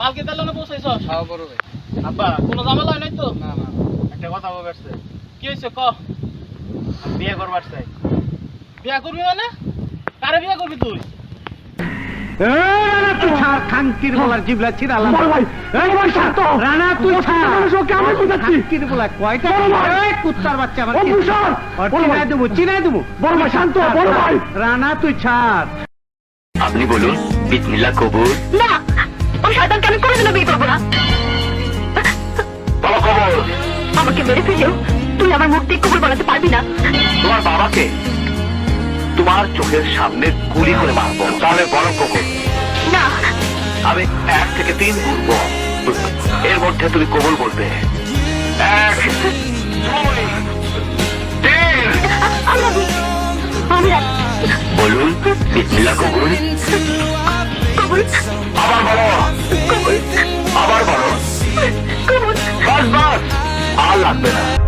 কালকে তাহলে না পৌঁছাইছ? খাওয়া বড় ভাই। আব্বা কোনো ঝামেলা হয় নাই তো? না না। একটা কথা বলবে কি হয়েছে ক? বিয়ে করবার চাই। বিয়ে করবি মানে? কারে বিয়ে করবি তুই? রানা তুই ছাড় খাঙ্কির বলার জিবলা ছিড়ালাম এই শান্ত রানা তুই ছাড়। আমি বুঝাচ্ছি। খাঙ্কির বলা কয়টা এই কুত্তার বাচ্চা আমার ও ভূষণ! ওর বড় ভাই! চিনাই দেবো চিনাই দেবো। বড় ভাই, শান্ত, রানা তুই ছাড়। আপনি বলুন বিসমিল্লাহ কবুল না ওই শয়তানকে আমি কোনোদিনও বিয়ে করব না। বাবা আমাকে মেরে ফেলেও তুই আমার মুক্তি কবুল বানাতে পারবি না। তোমার বাবাকে তোমার চোখের সামনে গুলি করে মারবো। তাহলে বড় কবুল না। আমি এক থেকে তিন বলব এর মধ্যে তুমি কবুল বলবে এক। বলুন বিসমিল্লাহ কবুল Allah belanı.